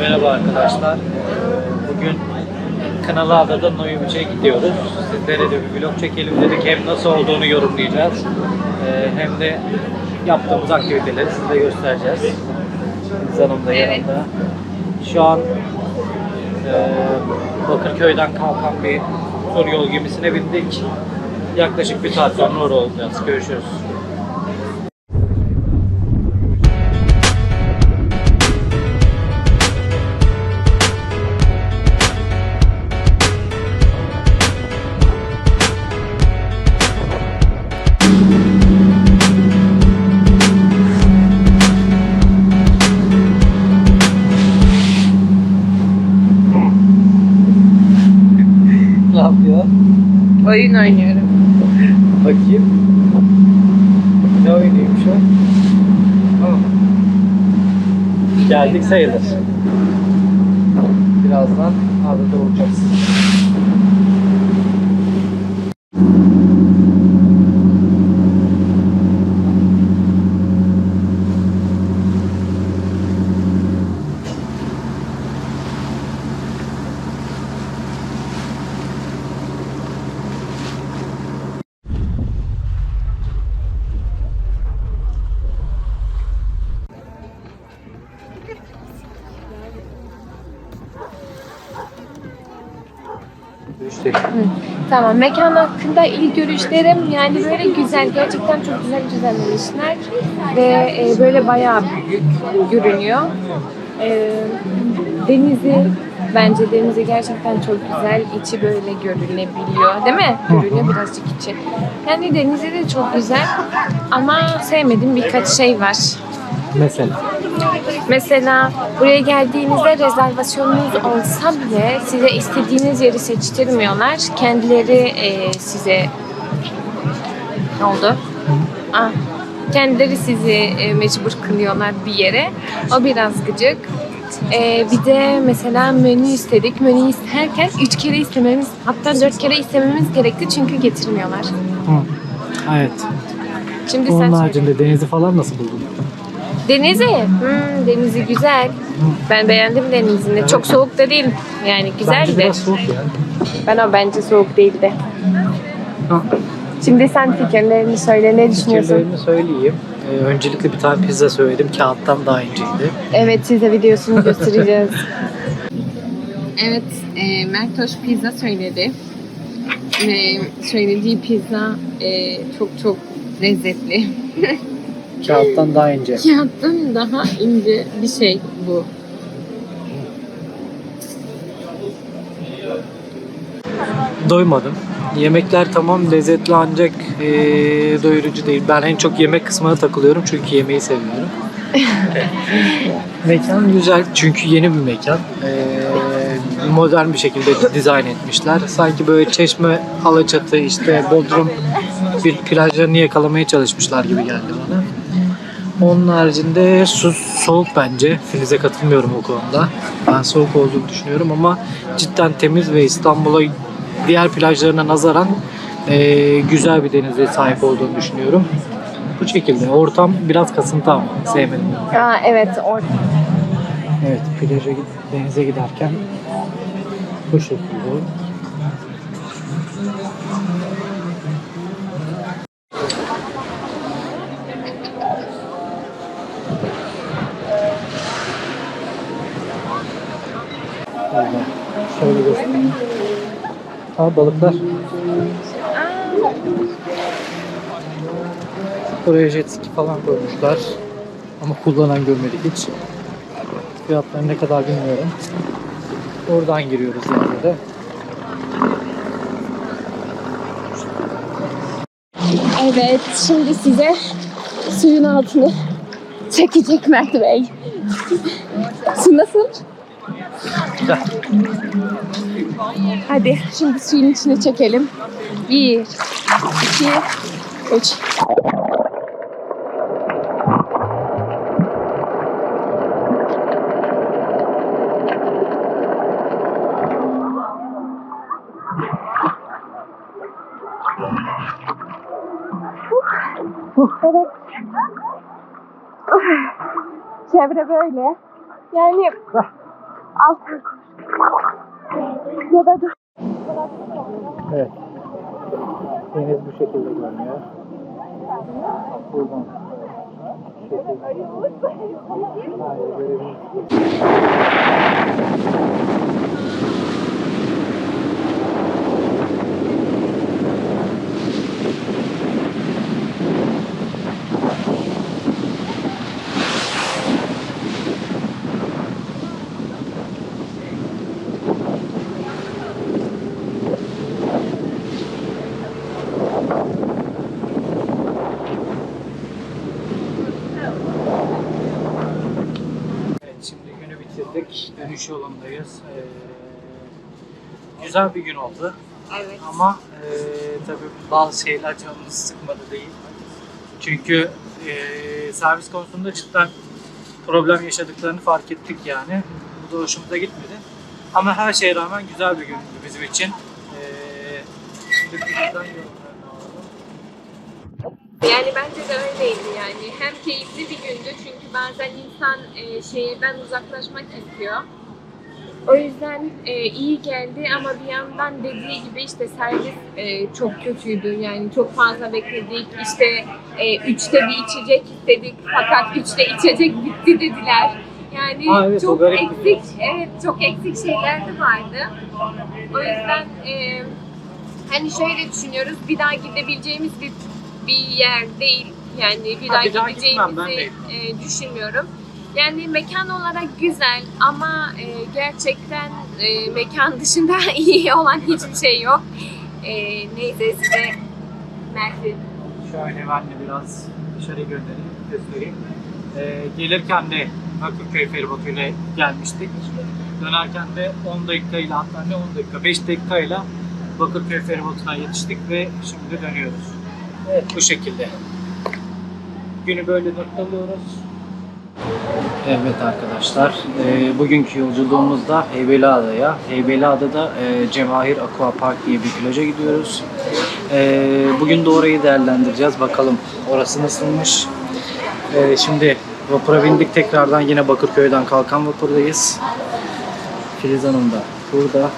Merhaba arkadaşlar. Bugün Kınalıada'da Noyumcu'ya gidiyoruz. Sizlere de bir vlog çekelim dedik. Hem nasıl olduğunu yorumlayacağız. Ee, Hem de yaptığımız aktiviteleri size göstereceğiz. Biz Hanım da yanımda. Şu an e, Bakırköy'den kalkan bir tur yol gemisine bindik. Yaklaşık bir saat sonra orada olacağız. Görüşürüz. Ne yapıyor? Oyun oynuyorum. Bakayım. Ne oyunuymuş o? Ha. Geldik sayılır. Birazdan adada olacağız. İşte Tamam, mekan hakkında ilk görüşlerim yani böyle güzel, gerçekten çok güzel düzenlemişler ve e, böyle bayağı büyük görünüyor. E, denizi, bence denizi gerçekten çok güzel, içi böyle görünebiliyor değil mi? Görünüyor birazcık içi. Yani denizi de çok güzel ama sevmediğim birkaç şey var. mesela. Mesela buraya geldiğinizde rezervasyonunuz olsa bile size istediğiniz yeri seçtirmiyorlar. Kendileri e, size ne oldu? Ah, kendileri sizi e, mecbur kılıyorlar bir yere. O biraz gıcık. E, bir de mesela menü istedik. Menü isterken üç kere istememiz hatta dört kere istememiz gerekti çünkü getirmiyorlar. Hı. Evet. Şimdi sen Onun söyle. haricinde denizi falan nasıl buldun? Denizi, hmm, denizi güzel. Ben beğendim denizini. Çok soğuk da değil. Yani Bence güzeldi. biraz soğuk ya. Ben o bence soğuk değildi. Ha. Şimdi sen fikirlerini söyle. Ne düşünüyorsun? Fikirlerimi söyleyeyim. Ee, öncelikle bir tane pizza söyledim. Kağıttan daha inceydi. Evet size videosunu göstereceğiz. evet e, Mertoş pizza söyledi. Ve söylediği pizza e, çok çok lezzetli. Kağıttan daha ince. Kağıttan daha ince bir şey bu. Doymadım. Yemekler tamam lezzetli ancak ee, doyurucu değil. Ben en çok yemek kısmına takılıyorum çünkü yemeği seviyorum. mekan güzel çünkü yeni bir mekan. Ee, modern bir şekilde dizayn etmişler. Sanki böyle çeşme, alaçatı, işte Bodrum bir plajlarını yakalamaya çalışmışlar gibi geldi bana. Onun haricinde su soğuk bence. Filiz'e katılmıyorum o konuda. Ben soğuk olduğunu düşünüyorum ama cidden temiz ve İstanbul'a diğer plajlarına nazaran eee, güzel bir denize sahip olduğunu düşünüyorum. Bu şekilde. Ortam biraz kasıntı ama sevmedim. Aa, evet or Evet, plaja denize giderken bu şekilde. Ha balıklar. Buraya jet ski falan koymuşlar. Ama kullanan görmedik hiç. Fiyatları ne kadar bilmiyorum. Oradan giriyoruz yani de. Evet, şimdi size suyun altını çekecek Mert Bey. Su nasıl? Güzel. Hadi şimdi suyun içine çekelim. Bir, iki, üç. Evet. Çevre böyle. Yani altın ya da dur. Evet. Deniz bu şekilde görünüyor. Buradan. şu şekilde. Hayır, görebilirsiniz. Evet, şimdi günü yolundayız. Ee, güzel bir gün oldu. Evet. Ama e, tabii bazı şeyler canımızı sıkmadı değil. Çünkü e, servis konusunda cidden problem yaşadıklarını fark ettik yani. Bu da hoşumuza gitmedi. Ama her şeye rağmen güzel bir gündü bizim için. E, şimdi bizden yorumlarını alalım. Yani bence de öyleydi yani. Hem keyifli bir gündü çünkü bazen insan e, şehirden uzaklaşmak istiyor. O yüzden e, iyi geldi ama bir yandan dediği gibi işte servis e, çok kötüydü. Yani çok fazla bekledik. İşte e, üçte bir içecek istedik fakat üçte içecek bitti dediler. Yani Aa, evet, çok eksik, evet çok eksik şeyler de vardı. O yüzden e, hani şöyle düşünüyoruz bir daha gidebileceğimiz bir bir yer değil. Yani bir Ha, daha bir daha gideceğimizi de. e, düşünmüyorum. Yani mekan olarak güzel ama e, gerçekten e, mekan dışında iyi olan hiçbir şey yok. E, neyse size Mert'in Şöyle ben de biraz dışarı göndereyim, göstereyim. Ee, gelirken de Bakırköy feribotuyla gelmiştik. Dönerken de 10 dakikayla hatta ne 10 dakika 5 dakikayla Bakırköy feribotuna yetiştik ve şimdi dönüyoruz. Evet bu şekilde. Günü böyle noktalıyoruz. Evet arkadaşlar, e, bugünkü yolculuğumuzda Heybeliada'ya. Heybeliada'da e, Cevahir Aqua Park diye bir plaja gidiyoruz. E, bugün de orayı değerlendireceğiz. Bakalım orası nasılmış. E, şimdi vapura bindik tekrardan yine Bakırköy'den kalkan vapurdayız. Filiz Hanım da burada.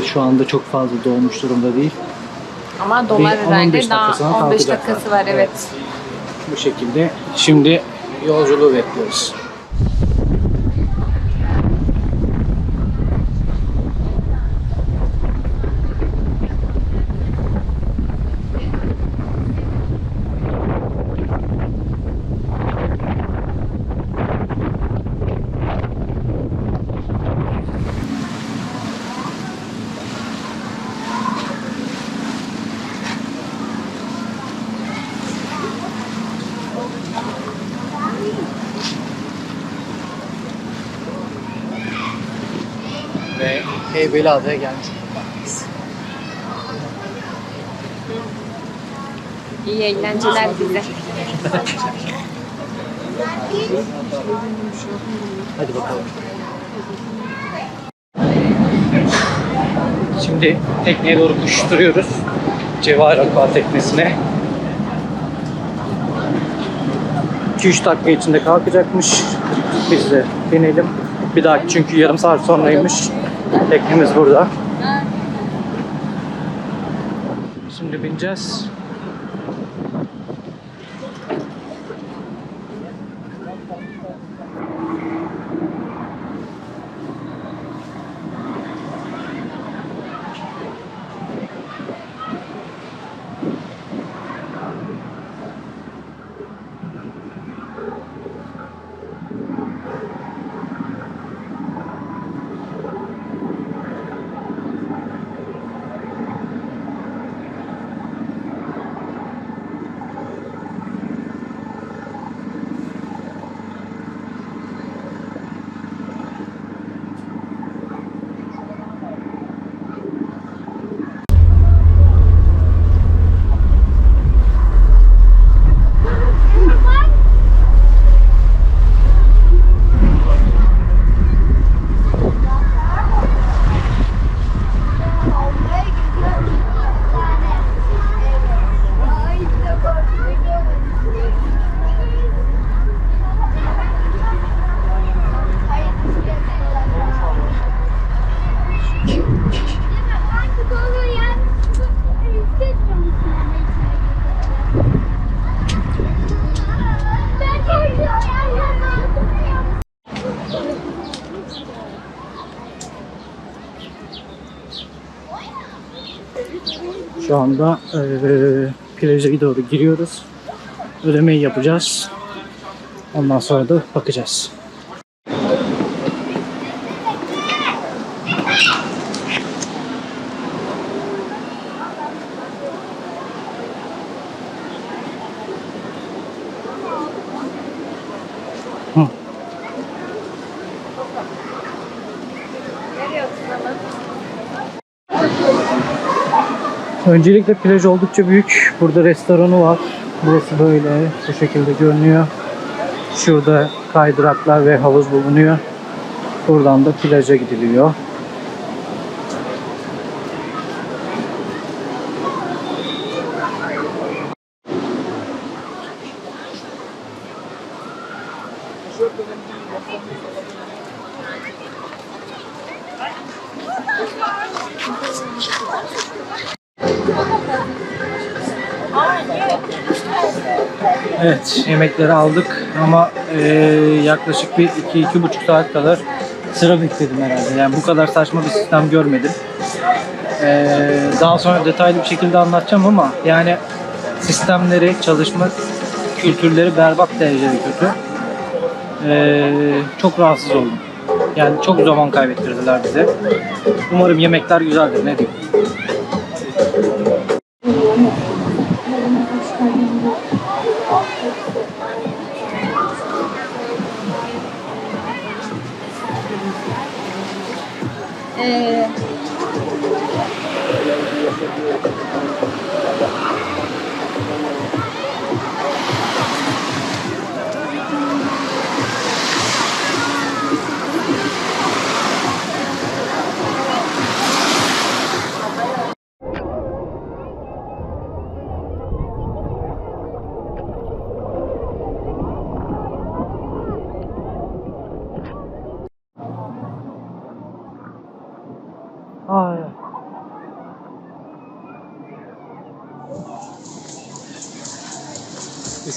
E, şu anda çok fazla dolmuş durumda değil. ama dolar Bir 10-15 herhalde daha dakikasına 15 kalkacak dakikası var. Evet. Bu şekilde. Şimdi yolculuğu bekliyoruz. Ve Heybeliada'ya gelmiş bulunmaktayız. İyi eğlenceler bize. Hadi bakalım. Şimdi tekneye doğru koşturuyoruz. Cevahir Aqua teknesine. 2-3 dakika içinde kalkacakmış. Biz de binelim. Bir dahaki çünkü yarım saat sonraymış. Teknemiz burada. Şimdi bineceğiz. Şu anda eee plaja doğru giriyoruz. Ödemeyi yapacağız. Ondan sonra da bakacağız. Öncelikle plaj oldukça büyük. Burada restoranı var. Burası böyle bu şekilde görünüyor. Şurada kaydıraklar ve havuz bulunuyor. Buradan da plaja gidiliyor. Evet, yemekleri aldık ama eee, yaklaşık bir iki, iki buçuk saat kadar sıra bekledim herhalde. Yani bu kadar saçma bir sistem görmedim. Eee, daha sonra detaylı bir şekilde anlatacağım ama yani sistemleri, çalışma kültürleri berbat derecede kötü. Eee, çok rahatsız oldum. Yani çok zaman kaybettirdiler bize. Umarım yemekler güzeldir, ne diyeyim.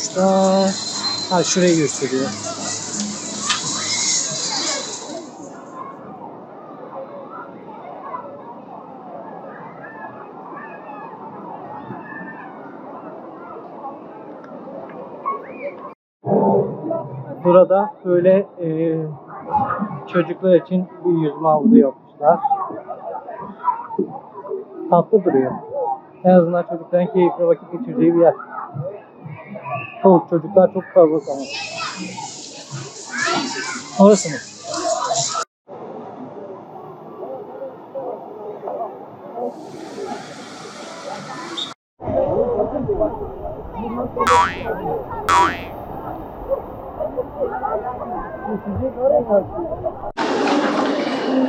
Kuşlar. Ha şurayı gösteriyor. Burada böyle e, çocuklar için bir yüzme havuzu yapmışlar tatlı duruyor. En azından çocukların keyifli vakit geçireceği bir yer. Çoluk çocuklar çok kalabalık ama. Orası mı?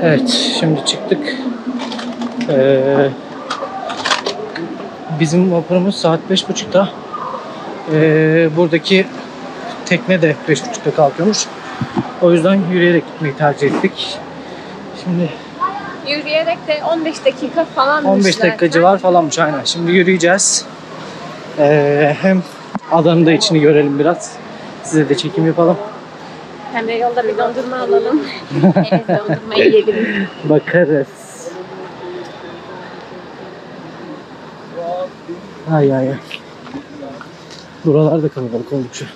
Evet, şimdi çıktık. Ee, bizim vapurumuz saat beş buçukta. Ee, buradaki tekne de beş buçukta kalkıyormuş. O yüzden yürüyerek gitmeyi tercih ettik. Şimdi yürüyerek de 15 dakika falan 15 dakika civar falanmış aynen. Şimdi yürüyeceğiz. Ee, hem adanın da içini görelim biraz. Size de çekim yapalım. Hem de yolda bir dondurma alalım. evet, dondurma yiyelim. Bakarız. Ay ay ay. Buralar da kalabalık oldukça.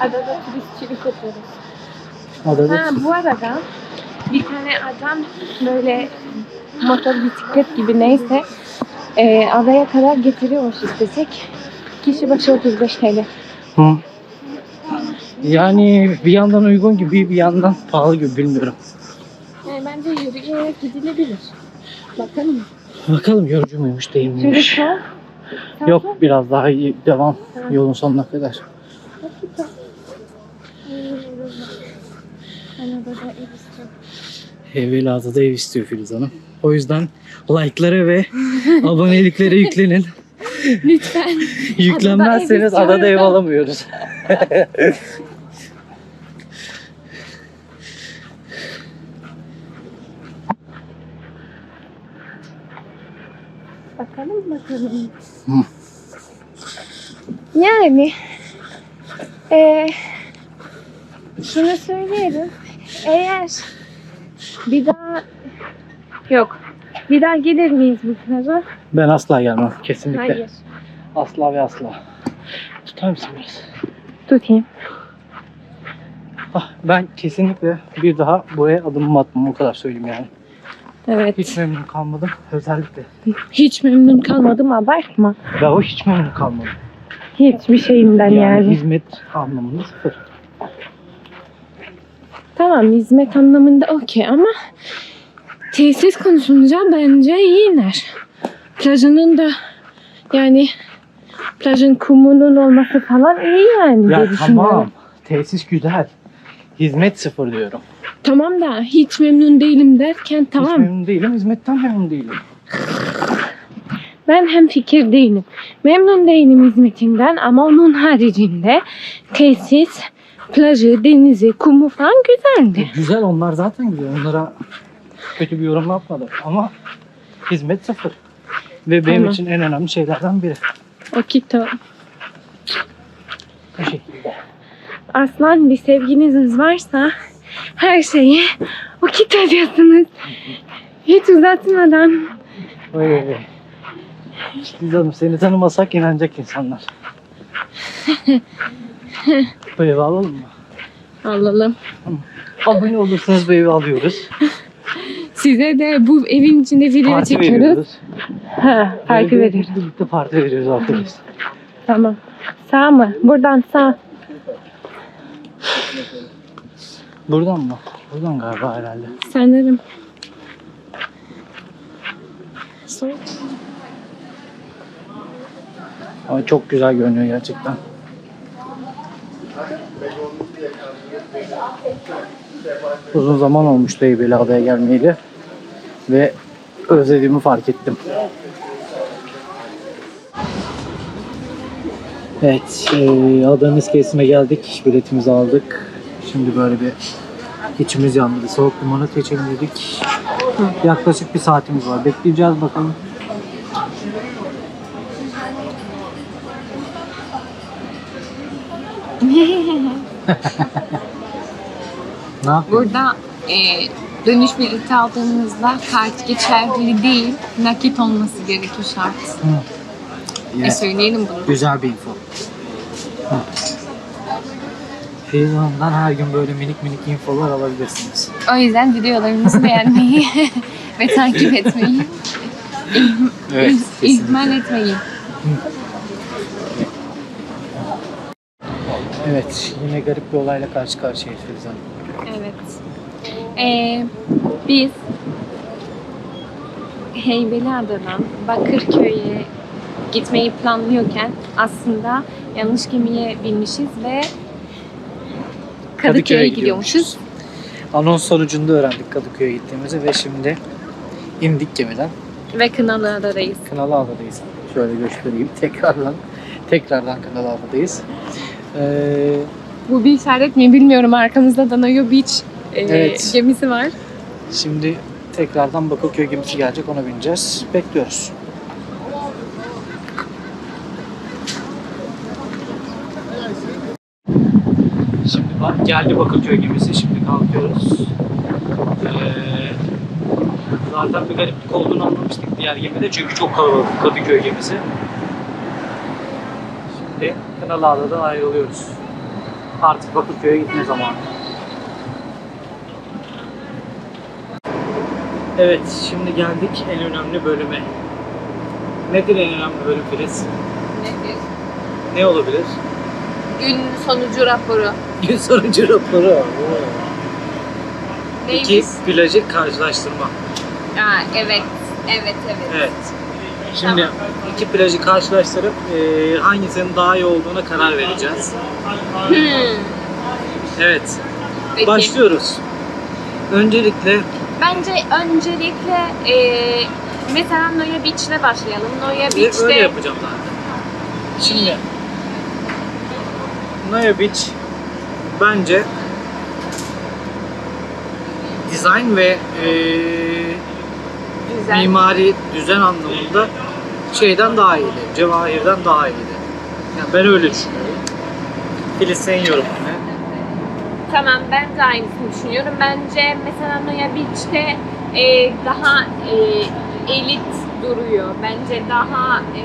Adada turistçilik yapıyoruz. Adada Ha bu arada bir tane adam böyle motor bisiklet gibi neyse e, adaya kadar getiriyormuş istesek. Kişi başı 35 TL. Hı. Yani bir yandan uygun gibi bir yandan pahalı gibi bilmiyorum. Yani bence yürüyerek gidilebilir. Bakalım. Bakalım yorucu muymuş değil miymiş. sol. Yok biraz daha iyi devam yolun sonuna kadar. Evvelada ev istiyor Filiz Hanım. O yüzden like'lara ve aboneliklere yüklenin. Lütfen. Yüklenmezseniz Adada ev adada ev alamıyoruz. Bakalım. Hı. Yani eee şunu söyleyelim. Eğer bir daha yok. Bir daha gelir miyiz bu plaja? Ben asla gelmem. Kesinlikle. Hayır. Asla ve asla. Tutar mısın biraz? Tutayım. Ah, ben kesinlikle bir daha buraya adımımı atmam. O kadar söyleyeyim yani. Evet. Hiç memnun kalmadım. Özellikle. Hiç memnun kalmadım abartma. Ben o hiç memnun kalmadım. Hiçbir şeyinden Yani, yani. hizmet anlamında sıfır. Tamam hizmet anlamında okey ama tesis konusunda bence iyiler. Plajının da yani plajın kumunun olması falan iyi yani diye Ya düşünüyorum. tamam. Tesis güzel. Hizmet sıfır diyorum. Tamam da hiç memnun değilim derken Hiç tamam memnun değilim. Hizmetten memnun değilim. ben hem fikir değilim. Memnun değilim hizmetinden ama onun haricinde tesis, plajı, denizi, kumu falan güzeldi. Güzel onlar zaten güzel. Onlara kötü bir yorum yapmadım. Ama hizmet sıfır. Ve benim Tamam. için en önemli şeylerden biri. Okito. Bu şekilde. Aslan bir sevginiz varsa her şeyi okito diyorsunuz. Hiç uzatmadan. Oy, oy, oy. Seni tanımasak inanacak insanlar. bu evi alalım mı? Alalım. Abone olursanız bu evi alıyoruz. Size de bu evin içinde video Parti çekiyoruz. veriyoruz. Ha, farkı Böyle. Birlikte parti veriyoruz arkadaşlar. Tamam. Sağ mı? Buradan sağ. Buradan mı? Buradan galiba herhalde. Sanırım. Sol. Ama çok güzel görünüyor gerçekten. Uzun zaman olmuştu Eybeli adaya gelmeyeli. Ve özlediğimi fark ettim. Evet, e, adanın iskelesine geldik. Biletimizi aldık. Şimdi böyle bir içimiz yandı. Soğuk limonata içelim dedik. Yaklaşık bir saatimiz var. Bekleyeceğiz bakalım. Ne yapıyorsun? Burada e, dönüş bileti aldığınızda kart geçerli değil, nakit olması gerekiyor şart. E, Evet. söyleyelim bunu. Güzel bir info. Hı. Fidan'dan her gün böyle minik minik infolar alabilirsiniz. O yüzden videolarımızı beğenmeyi ve takip etmeyi Evet. ihmal etmeyin. Evet, yine garip bir olayla karşı karşıyayız Filizan. Evet. Ee, biz Heybeliada'dan Bakırköy'e gitmeyi planlıyorken aslında yanlış gemiye binmişiz ve Kadıköy'e gidiyormuşuz. Anons sonucunda öğrendik Kadıköy'e gittiğimizi ve şimdi indik gemiden. Ve Kınalıada'dayız. Kınalı Adadayız. Şöyle göstereyim tekrardan. Tekrardan Kınalı Adadayız. Ee, Bu bir işaret mi bilmiyorum. Arkamızda Danayo Beach e, Evet. gemisi var. Şimdi tekrardan Bakırköy gemisi gelecek ona bineceğiz. Bekliyoruz. Şimdi bak geldi Bakırköy gemisi. Şimdi kalkıyoruz. Ee, zaten bir gariplik olduğunu anlamıştık diğer gemide. Çünkü çok kalabalık Kadıköy gemisi. Şimdi Kınalı Ada'dan ayrılıyoruz. Artık Bakırköy'e gitme zamanı. Evet, şimdi geldik en önemli bölüme. Nedir en önemli bölüm Filiz? Ne olabilir? Gün sonucu raporu. Gün sonucu raporu. İki Neymiş? plajı karşılaştırma. Aa, evet. Evet evet. Evet. Şimdi iki plajı karşılaştırıp e, hangisinin daha iyi olduğuna karar vereceğiz. Hmm. Evet, Peki. başlıyoruz. Öncelikle Bence öncelikle e, mesela Noya Beach'le başlayalım. Noya Beach'te öyle yapacağım zaten. Şimdi Naya Beach bence dizayn ve eee, güzel. mimari düzen anlamında şeyden daha iyiydi. Cevahir'den daha iyiydi. Yani ben öyle düşünüyorum. Filiz senin yorumun ne? Tamam ben de aynısını düşünüyorum. Bence mesela Noya Beach'te e, daha e, elit duruyor. Bence daha e,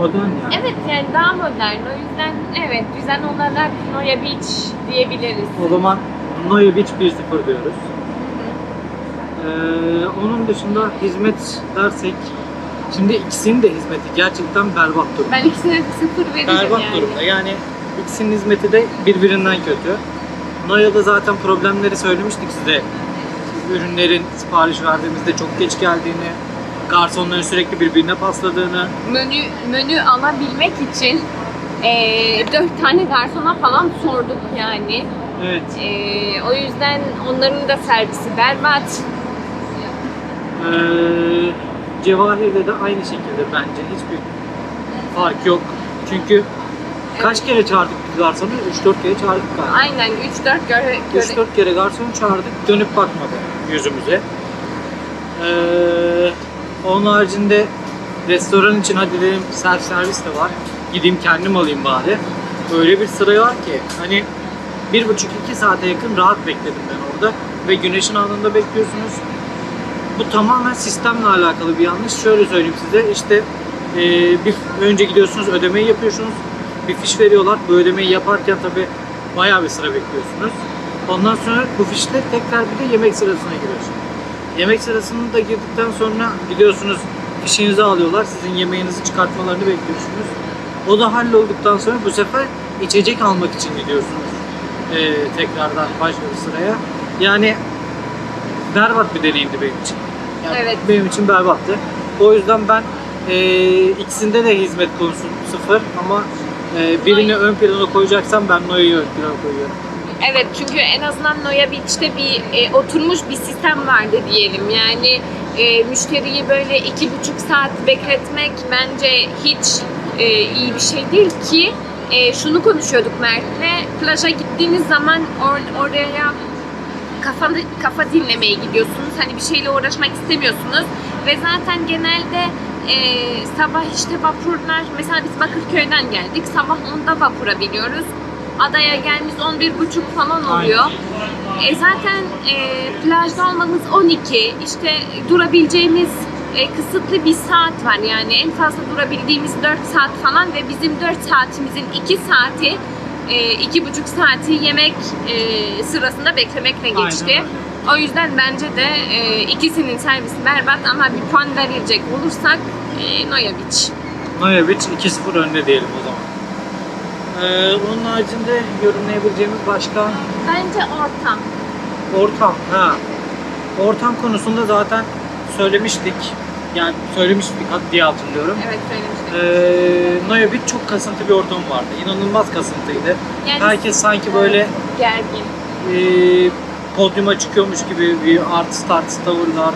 Modern yani. evet yani daha modern. O yüzden evet düzen olarak Noya Beach diyebiliriz. O zaman Noya Beach 1-0 diyoruz. Ee, onun dışında hizmet dersek şimdi ikisinin de hizmeti gerçekten berbat durumda. Ben ikisine sıfır veririm Berbat yani. durumda. Yani ikisinin hizmeti de birbirinden kötü. Noya'da zaten problemleri söylemiştik size. Ürünlerin sipariş verdiğimizde çok geç geldiğini, garsonların sürekli birbirine pasladığını, Menü menü alabilmek için e, dört tane garsona falan sorduk yani. evet E, o yüzden onların da servisi berbat. Ee, Cevahir'de de aynı şekilde bence hiçbir fark yok. Çünkü kaç kere çağırdık biz garsonu? 3-4 kere çağırdık galiba. Aynen 3-4 göre, göre 3-4 kere garsonu çağırdık, dönüp bakmadı yüzümüze. Ee, onun haricinde restoran için hadi dedim self servis de var. Gideyim kendim alayım bari. Öyle bir sıra var ki hani bir buçuk iki saate yakın rahat bekledim ben orada ve güneşin altında bekliyorsunuz. Bu tamamen sistemle alakalı bir yanlış. Şöyle söyleyeyim size işte e, bir önce gidiyorsunuz ödemeyi yapıyorsunuz. Bir fiş veriyorlar. Bu ödemeyi yaparken tabi bayağı bir sıra bekliyorsunuz. Ondan sonra bu fişle tekrar bir de yemek sırasına giriyorsunuz. Yemek sırasını da girdikten sonra gidiyorsunuz fişinizi alıyorlar. Sizin yemeğinizi çıkartmalarını bekliyorsunuz. O da hallolduktan sonra bu sefer içecek almak için gidiyorsunuz. Ee, tekrardan başka bir sıraya. Yani berbat bir deneyimdi benim için. Yani Evet. Benim için berbattı. O yüzden ben e, ikisinde de hizmet konusu sıfır ama e, birini ön plana koyacaksam ben Noya'yı ön plana koyuyorum. Evet çünkü en azından Noya Beach'te bir e, oturmuş bir sistem vardı diyelim. Yani e, müşteriyi böyle iki buçuk saat bekletmek bence hiç e, iyi bir şey değil ki e, şunu konuşuyorduk Mert'le. Plaja gittiğiniz zaman or- oraya kafa, kafa dinlemeye gidiyorsunuz. Hani bir şeyle uğraşmak istemiyorsunuz. Ve zaten genelde e, sabah işte vapurlar, mesela biz Bakırköy'den geldik. Sabah 10'da vapura biniyoruz. Adaya gelmiş 11.30 falan oluyor. E, zaten e, plajda olmamız 12. İşte durabileceğimiz e, kısıtlı bir saat var. Yani en fazla durabildiğimiz 4 saat falan ve bizim 4 saatimizin 2 saati e, iki buçuk saati yemek e, sırasında beklemekle Aynen geçti. öyle. O yüzden bence de e, ikisinin servisi berbat ama bir puan verilecek olursak e, Noya Beach. Noya Beach 2-0 önde diyelim o zaman. Ee, onun haricinde yorumlayabileceğimiz başka Bence ortam. ortam. Ha. Ortam konusunda zaten söylemiştik. Yani söylemiştik diye hatırlıyorum. Evet söylemiştim. Ee, Noya Beach çok kasıntı bir ortam vardı. İnanılmaz kasıntıydı. Yani Herkes sanki böyle gergin. e, podyuma çıkıyormuş gibi bir artist artist tavırlar,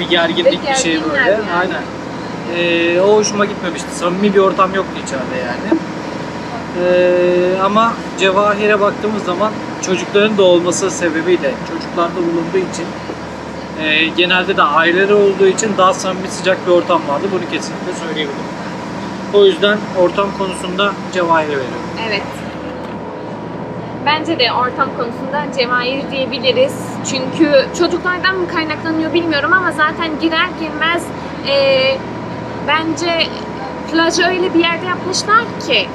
bir gerginlik bir şey böyle. yani. Aynen. E, o hoşuma gitmemişti. Samimi bir ortam yoktu içeride yani. E, ama Cevahir'e baktığımız zaman çocukların da olması sebebiyle, çocuklarda bulunduğu için e, genelde de aileleri olduğu için daha samimi sıcak bir ortam vardı. Bunu kesinlikle söyleyebilirim. O yüzden ortam konusunda Cevahir'e veriyorum. Evet. Bence de ortam konusunda cevahir diyebiliriz. Çünkü çocuklardan mı kaynaklanıyor bilmiyorum ama zaten girer girmez e, bence plajı öyle bir yerde yapmışlar ki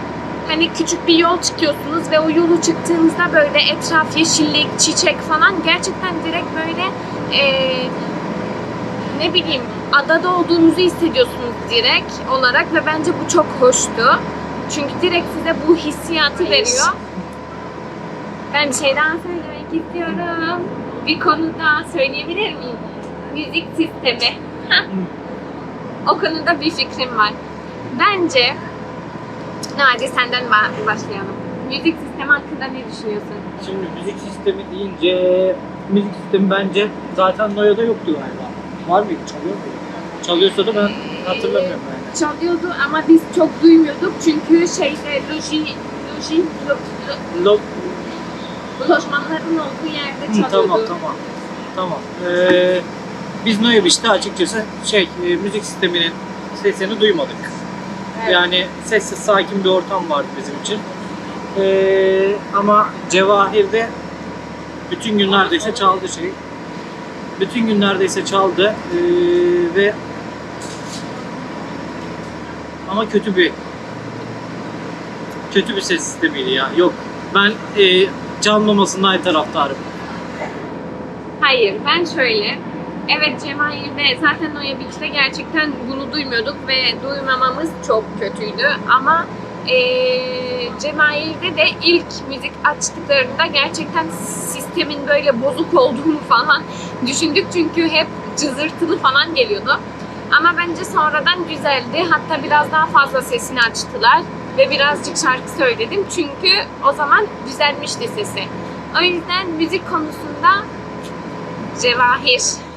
hani küçük bir yol çıkıyorsunuz ve o yolu çıktığınızda böyle etraf yeşillik, çiçek falan gerçekten direkt böyle e, ne bileyim adada olduğunuzu hissediyorsunuz direkt olarak ve bence bu çok hoştu. Çünkü direkt size bu hissiyatı veriyor. Ben bir şey daha söylemek istiyorum. Bir konu daha söyleyebilir miyim? Müzik sistemi. O konuda bir fikrim var. Bence Hadi senden ba- başlayalım. Müzik sistemi hakkında ne düşünüyorsun? Şimdi müzik sistemi deyince müzik sistemi bence zaten Noya'da yoktu galiba. Var mıydı? Çalıyor muydu? Çalıyorsa da ben hatırlamıyorum yani. Çalıyordu ama biz çok duymuyorduk çünkü şeyde loji, loji, lo, lo, Lo- lojmanların olduğu yerde Hı, çalıyordu. tamam tamam. Tamam. Ee, biz Noya Beach'te açıkçası şey e, müzik sisteminin sesini duymadık. Evet. Yani sessiz sakin bir ortam vardı bizim için. Ee, ama Cevahir'de bütün gün neredeyse çaldı şey. Bütün gün neredeyse çaldı Ee, ve ama kötü bir kötü bir ses sistemiydi ya. Yok ben e, çalmamasından taraftarım. Hayır, ben şöyle. Evet Cemahir'de zaten Noya Beach'te gerçekten bunu duymuyorduk ve duymamamız çok kötüydü ama eee Cemahir'de de ilk müzik açtıklarında gerçekten sistemin böyle bozuk olduğunu falan düşündük çünkü hep cızırtılı falan geliyordu. Ama bence sonradan güzeldi. Hatta biraz daha fazla sesini açtılar ve birazcık şarkı söyledim çünkü o zaman düzelmişti sesi. O yüzden müzik konusunda Cevahir.